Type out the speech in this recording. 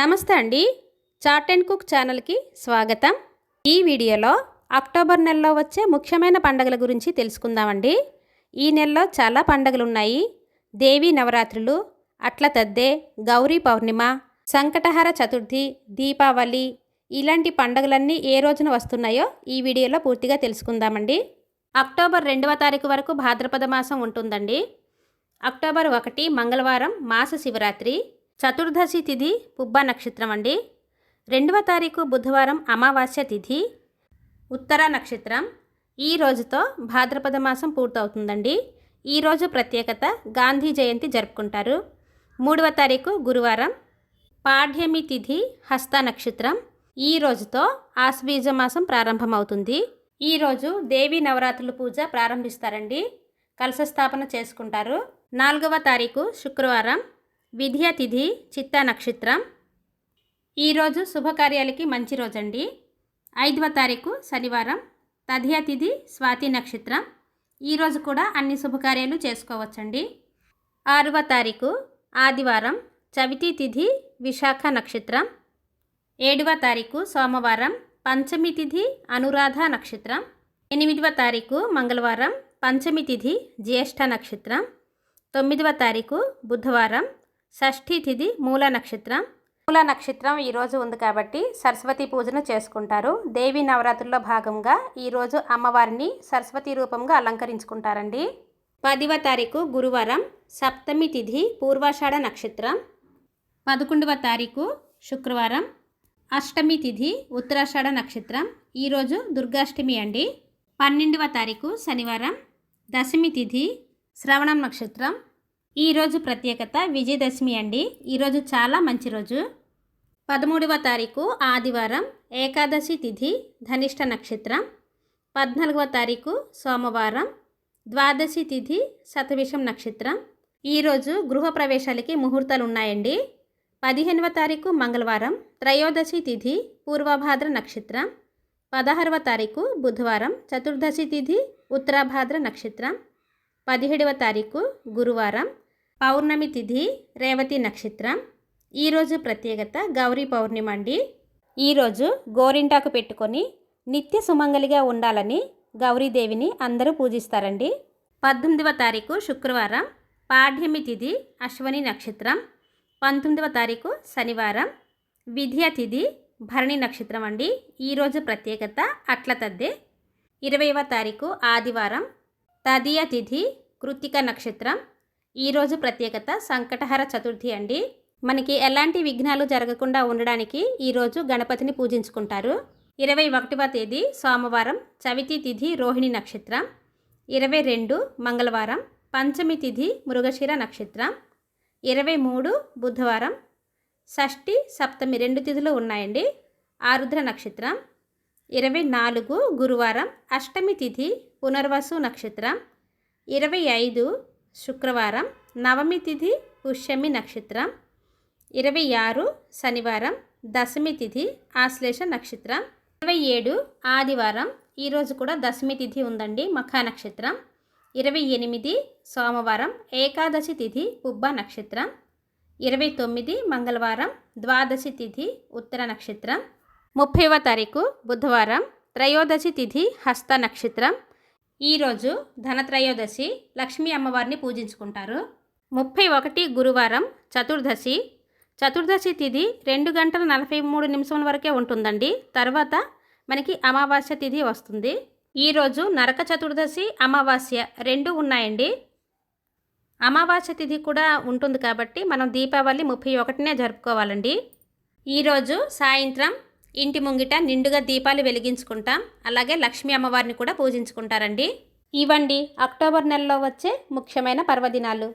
నమస్తే అండి. Chat and cook ఛానల్కి స్వాగతం. ఈ వీడియోలో అక్టోబర్ నెలలో వచ్చే ముఖ్యమైన పండుగల గురించి తెలుసుకుందామండి. ఈ నెలలో చాలా పండగలు ఉన్నాయి దేవీ నవరాత్రులు అట్ల తద్దే గౌరీ పౌర్ణిమ సంకటహర చతుర్థి దీపావళి ఇలాంటి పండుగలన్నీ ఏ రోజున వస్తున్నాయో ఈ వీడియోలో పూర్తిగా తెలుసుకుందామండి. అక్టోబర్ రెండవ తారీఖు వరకు భాద్రపద మాసం ఉంటుందండి. అక్టోబర్ ఒకటి మంగళవారం మాస శివరాత్రి చతుర్దశి తిథి పుబ్బ నక్షత్రం అండి. రెండవ తారీఖు బుధవారం అమావాస్య తిథి ఉత్తర నక్షత్రం. ఈ రోజుతో భాద్రపద మాసం పూర్తవుతుందండి. ఈరోజు ప్రత్యేకత గాంధీ జయంతి జరుపుకుంటారు. మూడవ తారీఖు గురువారం పాడ్యమి తిథి హస్త నక్షత్రం. ఈ రోజుతో ఆశ్వీజ మాసం ప్రారంభమవుతుంది. ఈ రోజు దేవీ నవరాత్రుల పూజ ప్రారంభిస్తారండి. కలశ స్థాపన చేసుకుంటారు. నాలుగవ తారీఖు శుక్రవారం. విద్యాతిథి చిత్త చిత్తా నక్షత్రం. ఈరోజు శుభకార్యాలకి మంచి రోజండి. ఐదవ తారీఖు శనివారం తదియా తిథి స్వాతి నక్షత్రం. ఈరోజు కూడా అన్ని శుభకార్యాలు చేసుకోవచ్చండి. ఆరవ తారీఖు ఆదివారం చవితి తిథి విశాఖ నక్షత్రం. ఏడవ తారీఖు సోమవారం పంచమి తిథి అనురాధ నక్షత్రం. ఎనిమిదవ తారీఖు మంగళవారం పంచమి తిథి జ్యేష్ఠ నక్షత్రం. తొమ్మిదవ తారీఖు బుధవారం షష్ఠి తిథి మూల నక్షత్రం. మూల నక్షత్రం ఈరోజు ఉంది కాబట్టి సరస్వతి పూజను చేసుకుంటారు. దేవి నవరాత్రుల్లో భాగంగా ఈరోజు అమ్మవారిని సరస్వతి రూపంగా అలంకరించుకుంటారండి. పదివ తారీఖు గురువారం సప్తమి తిథి పూర్వాషాఢ నక్షత్రం. పదకొండవ తారీఖు శుక్రవారం అష్టమి తిథి ఉత్తరాషాఢ నక్షత్రం. ఈరోజు దుర్గాష్టమి అండి. పన్నెండవ తారీఖు శనివారం దశమి తిథి శ్రవణం నక్షత్రం. ఈరోజు ప్రత్యేకత విజయదశమి అండి. ఈరోజు చాలా మంచి రోజు. పదమూడవ తారీఖు ఆదివారం ఏకాదశి తిథి ధనిష్ట నక్షత్రం. పద్నాలుగవ తారీఖు సోమవారం ద్వాదశి తిథి శతవిషం నక్షత్రం. ఈరోజు గృహప్రవేశాలకి ముహూర్తాలు ఉన్నాయండి పదిహేనవ తారీఖు మంగళవారం త్రయోదశి తిథి పూర్వభాద్ర నక్షత్రం. పదహారవ తారీఖు బుధవారం చతుర్దశి తిథి ఉత్తరాభాద్ర నక్షత్రం. పదిహేడవ తారీఖు గురువారం పౌర్ణమి తిథి రేవతి నక్షత్రం. ఈరోజు ప్రత్యేకత గౌరీ పౌర్ణిమ అండి. ఈరోజు గోరింటాకు పెట్టుకొని నిత్య సుమంగలిగా ఉండాలని గౌరీదేవిని అందరూ పూజిస్తారండి. పద్దెనిమిదవ తారీఖు శుక్రవారం పాఠ్యమి తిథి అశ్వని నక్షత్రం. పంతొమ్మిదవ తారీఖు శనివారం విద్యా తిథి భరణి నక్షత్రం అండి. ఈరోజు ప్రత్యేకత అట్ల తద్దే. ఇరవైవ తారీఖు ఆదివారం తదియ తిథి కృత్తిక నక్షత్రం. ఈరోజు ప్రత్యేకత సంకటహర చతుర్థి అండి. మనకి ఎలాంటి విఘ్నాలు జరగకుండా ఉండడానికి ఈరోజు గణపతిని పూజించుకుంటారు. ఇరవై ఒకటవ తేదీ సోమవారం చవితి తిథి రోహిణి నక్షత్రం. ఇరవై రెండు మంగళవారం పంచమి తిథి మృగశిర నక్షత్రం. ఇరవై మూడు బుధవారం షష్ఠి సప్తమి రెండు తిథులు ఉన్నాయండి. ఆరుద్ర నక్షత్రం. ఇరవై నాలుగు గురువారం అష్టమి తిథి పునర్వసు నక్షత్రం. ఇరవై ఐదు శుక్రవారం నవమి తిథి పుష్యమి నక్షత్రం. ఇరవై ఆరు శనివారం దశమి తిథి ఆశ్లేష నక్షత్రం. ఇరవై ఏడు ఆదివారం ఈరోజు కూడా దశమి తిథి ఉందండి మఖా నక్షత్రం. ఇరవై ఎనిమిది సోమవారం ఏకాదశి తిథి పుబ్బ నక్షత్రం. ఇరవై తొమ్మిది మంగళవారం ద్వాదశి తిథి ఉత్తర నక్షత్రం. ముప్పైవ తారీఖు బుధవారం త్రయోదశి తిథి హస్త నక్షత్రం. ఈరోజు ధనత్రయోదశి లక్ష్మీ అమ్మవారిని పూజించుకుంటారు. ముప్పై ఒకటి గురువారం చతుర్దశి. చతుర్దశి తిథి రెండు గంటల నలభై మూడు నిమిషం వరకే ఉంటుందండి. తర్వాత మనకి అమావాస్య తిథి వస్తుంది. ఈరోజు నరక చతుర్దశి అమావాస్య రెండు ఉన్నాయండి. అమావాస్య తిథి కూడా ఉంటుంది కాబట్టి మనం దీపావళి ముప్పై ఒకటినే జరుపుకోవాలండి. ఈరోజు సాయంత్రం ఇంటి ముంగిట నిండుగా దీపాలు వెలిగించుకుంటాం. అలాగే లక్ష్మీ అమ్మవారిని కూడా పూజించుకుంటారండి. ఇవండి అక్టోబర్ నెలలో వచ్చే ముఖ్యమైన పర్వదినాలు.